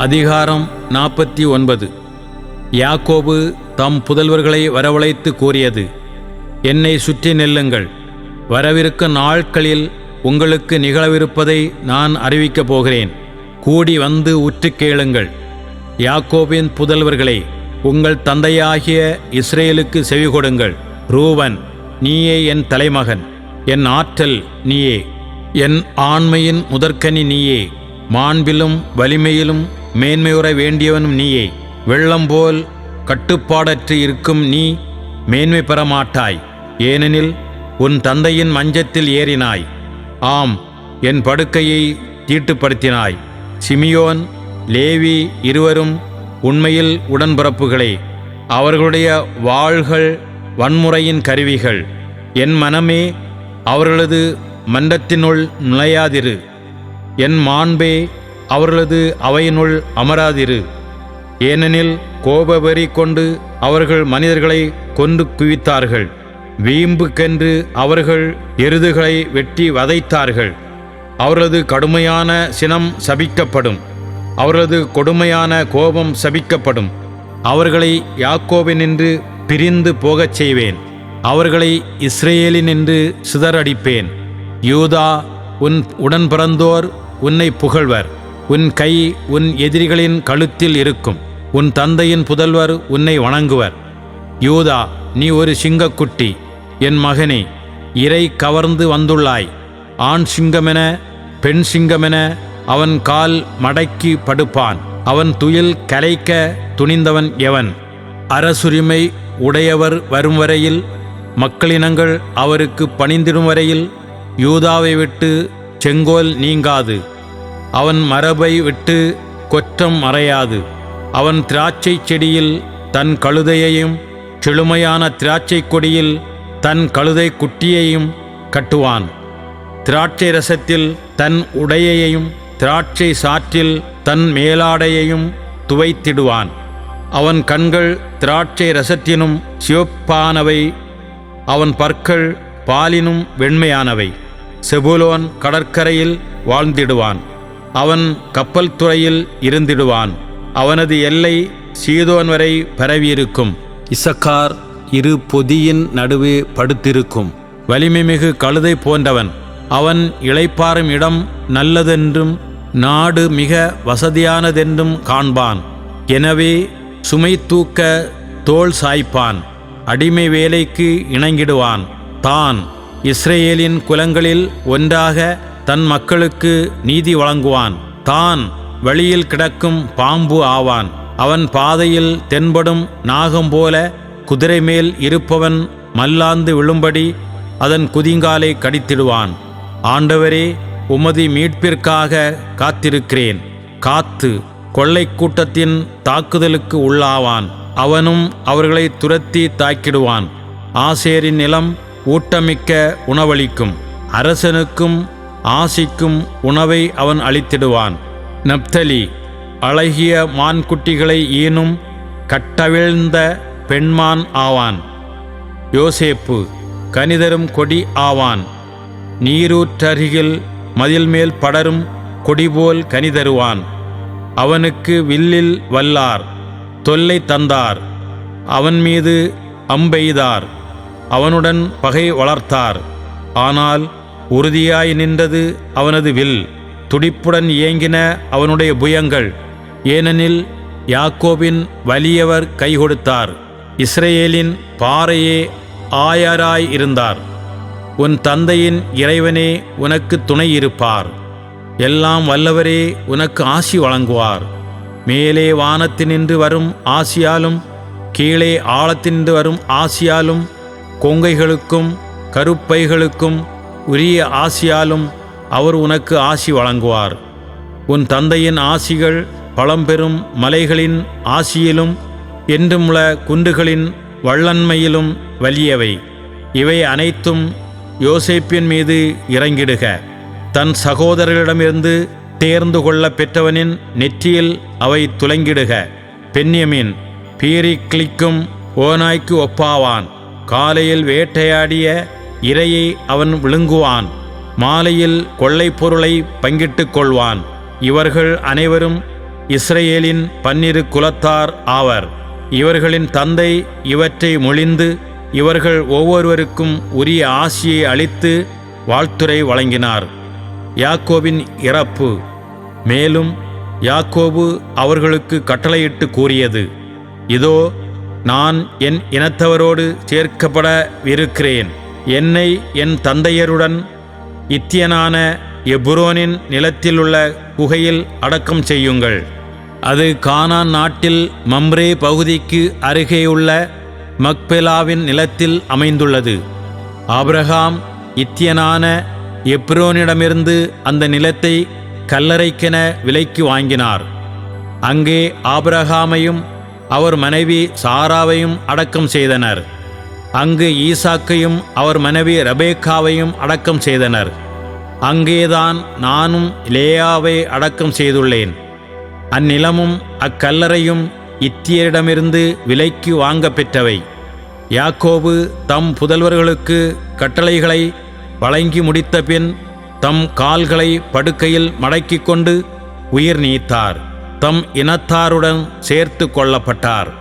அதிகாரம் நாற்பத்தி ஒன்பது. யாக்கோபு தம் புதல்வர்களை வரவழைத்து கூறியது என்னை சுற்றி நெல்லுங்கள். வரவிருக்கும் நாட்களில் உங்களுக்கு நிகழவிருப்பதை நான் அறிவிக்கப் போகிறேன். கூடி வந்து உற்று கேளுங்கள். யாக்கோபின் புதல்வர்களே உங்கள் தந்தையாகிய இஸ்ரேலுக்கு செவி கொடுங்கள். ரூவன் நீயே என் தலைமகன். என் ஆற்றல் நீயே. என் ஆண்மையின் முதற்கனி நீயே. மாண்பிலும் வலிமையிலும் மேன்மையுற வேண்டியவனும் நீயே. வெள்ளம் போல் கட்டுப்பாடற்று இருக்கும் நீ மேன்மை பெற மாட்டாய் ஏனெனில் உன் தந்தையின் மஞ்சத்தில் ஏறினாய். ஆம் என் படுக்கையை தீட்டுப்படுத்தினாய். சிமியோன் லேவி இருவரும் உண்மையில் உடன்பிறப்புகளே அவர்களுடைய வாள்கள் வன்முறையின் கருவிகள். என் மனமே அவர்களது மன்றத்தினுள் நுழையாதிரு. என் மாண்பே அவர்களது அவையினுள் அமராதிரு. ஏனெனில் கோபவெறி கொண்டு அவர்கள் மனிதர்களை கொண்டு குவித்தார்கள். வீம்புக்கென்று அவர்கள் எருதுகளை வெட்டி வதைத்தார்கள். அவரது கடுமையான சினம் சபிக்கப்படும். அவரது கொடுமையான கோபம் சபிக்கப்படும். அவர்களை யாக்கோவினின்று பிரிந்து போகச் செய்வேன். அவர்களை இஸ்ரேலினின்று சிதறடிப்பேன். யூதா உன் உடன் பிறந்தோர் உன்னை புகழ்வர். உன் கை உன் எதிரிகளின் கழுத்தில் இருக்கும். உன் தந்தையின் புதல்வர் உன்னை வணங்குவர். யூதா நீ ஒரு சிங்கக்குட்டி. என் மகனே இறை கவர்ந்து வந்துள்ளாய். ஆண் சிங்கமென பெண் சிங்கமென அவன் கால் மடக்கி படுப்பான். அவன் துயில் கலைக்க துணிந்தவன் எவன்? அரசுரிமை உடையவர் வரும் வரையில் மக்களினங்கள் அவருக்கு பணிந்திடும் வரையில் யூதாவை விட்டு செங்கோல் நீங்காது. அவன் மரபை விட்டு கொற்றம் மறையாது. அவன் திராட்சை செடியில் தன் கழுதையையும் செழுமையான திராட்சை கொடியில் தன் கழுதை குட்டியையும் கட்டுவான். திராட்சை ரசத்தில் தன் உடையையும் திராட்சை சாற்றில் தன் மேலாடையையும் துவைத்திடுவான். அவன் கண்கள் திராட்சை ரசத்தினும் சிவப்பானவை அவன் பற்கள் பாலினும் வெண்மையானவை. செபுலோன் கடற்கரையில் வாழ்ந்திடுவான். அவன் கப்பல் துறையில் இருந்திடுவான். அவனது எல்லை சீதோன் வரை பரவியிருக்கும். இசக்கார் இரு பொதியின் நடுவே படுத்திருக்கும். வலிமைமிகு கழுதை போன்றவன். அவன் இளைப்பாறும் இடம் நல்லதென்றும் நாடு மிக வசதியானதென்றும் காண்பான். எனவே சுமை தூக்க தோள் சாய்ப்பான். அடிமை வேலைக்கு இணங்கிடுவான். தான் இஸ்ரேலின் குலங்களில் ஒன்றாக தன் மக்களுக்கு நீதி வழங்குவான். தான் வழியில் கிடக்கும் பாம்பு ஆவான். அவன் பாதையில் தென்படும் நாகம் போல குதிரை மேல் இருப்பவன் மல்லாந்து விழும்படி அதன் குதிங்காலை கடித்திடுவான். ஆண்டவரே உமது மீட்பிற்காக காத்திருக்கிறேன். காத்து கொள்ளை கூட்டத்தின் தாக்குதலுக்கு உள்ளாவான். அவனும் அவர்களை துரத்தி தாக்கிடுவான். ஆசேரின் நிலம் ஊட்டமிக்க உணவளிக்கும். அரசனுக்கும் ஆசிக்கும் உணவை அவன் அளித்திடுவான். நப்தலி அழகிய மான்குட்டிகளை ஈனும் கட்டவிழ்ந்த பெண்மான் ஆவான். யோசேப்பு கனிதரும் கொடி ஆவான். நீரூற்றருகில் மதில் மேல் படரும் கொடிபோல் கனிதருவான் அவனுக்கு வில்லில் வல்லார் தொல்லை தந்தார். அவன் மீது அம்பெய்தார். அவனுடன் பகை வளர்த்தார். ஆனால் உறுதியாய் நின்றது அவனது வில். துடிப்புடன் இயங்கின அவனுடைய புயங்கள். ஏனெனில் யாக்கோபின் வலியவர் கை கொடுத்தார் இஸ்ரேலின் பாறையே ஆயராய் இருந்தார். உன் தந்தையின் இறைவனே உனக்கு துணை இருப்பார் எல்லாம் வல்லவரே உனக்கு ஆசி வழங்குவார். மேலே வானத்தினின்று வரும் ஆசியாலும் கீழே ஆழத்தினின்று வரும் ஆசியாலும் கொங்கைகளுக்கும் கருப்பைகளுக்கும் உரிய ஆசியாலும் அவர் உனக்கு ஆசி வழங்குவார். உன் தந்தையின் ஆசிகள் பழம்பெறும் மலைகளின் ஆசியிலும் என்றுமுள்ள குன்றுகளின் வள்ளன்மையிலும் வலியவை. இவை அனைத்தும் யோசேப்பின் மீது இறங்கிடுக. தன் சகோதரர்களிடமிருந்து தேர்ந்து கொள்ள பெற்றவனின் நெற்றியில் அவை துலங்கிடுக. பெண்யமீன் பீரி கிளிக்கும் ஓநாய்க்கு ஒப்பாவான். காலையில் வேட்டையாடிய இரையை அவன் விழுங்குவான். மாலையில் கொள்ளைப் பொருளை பங்கிட்டுக் கொள்வான். இவர்கள் அனைவரும் இஸ்ரேலின் பன்னிரு குலத்தார் ஆவர். இவர்களின் தந்தை இவற்றை மொழிந்து இவர்கள் ஒவ்வொருவருக்கும் உரிய ஆசியை அளித்து வாழ்த்துரை வழங்கினார். யாக்கோவின் இறப்பு. மேலும் யாக்கோபு அவர்களுக்கு கட்டளையிட்டு கூறியது இதோ நான் என் இனத்தவரோடு சேர்க்கப்படவிருக்கிறேன். என்னை என் தந்தையருடன் இத்தியனான எபுரோனின் நிலத்திலுள்ள குகையில் அடக்கம் செய்யுங்கள். அது கானான் நாட்டில் மம்ரே பகுதிக்கு அருகேயுள்ள மக்பெலாவின் நிலத்தில் அமைந்துள்ளது. ஆப்ரஹாம் இத்தியனான எப்ரோனிடமிருந்து அந்த நிலத்தை கல்லறைக்கென விலைக்கு வாங்கினார். அங்கே ஆபிரகாமையும் அவர் மனைவி சாராவையும் அடக்கம் செய்தனர். அங்கு ஈசாக்கையும் அவர் மனைவி ரபேக்காவையும் அடக்கம் செய்தனர். அங்கேதான் நானும் லேயாவை அடக்கம் செய்துள்ளேன். அந்நிலமும் அக்கல்லறையும் இத்தியரிடமிருந்து விலைக்கு வாங்க பெற்றவை. யாக்கோபு தம் புதல்வர்களுக்கு கட்டளைகளை வழங்கி முடித்த பின் தம் கால்களை படுக்கையில் மடக்கிக் கொண்டு உயிர் நீத்தார். தம் இனத்தாருடன் சேர்த்து கொள்ளப்பட்டார்.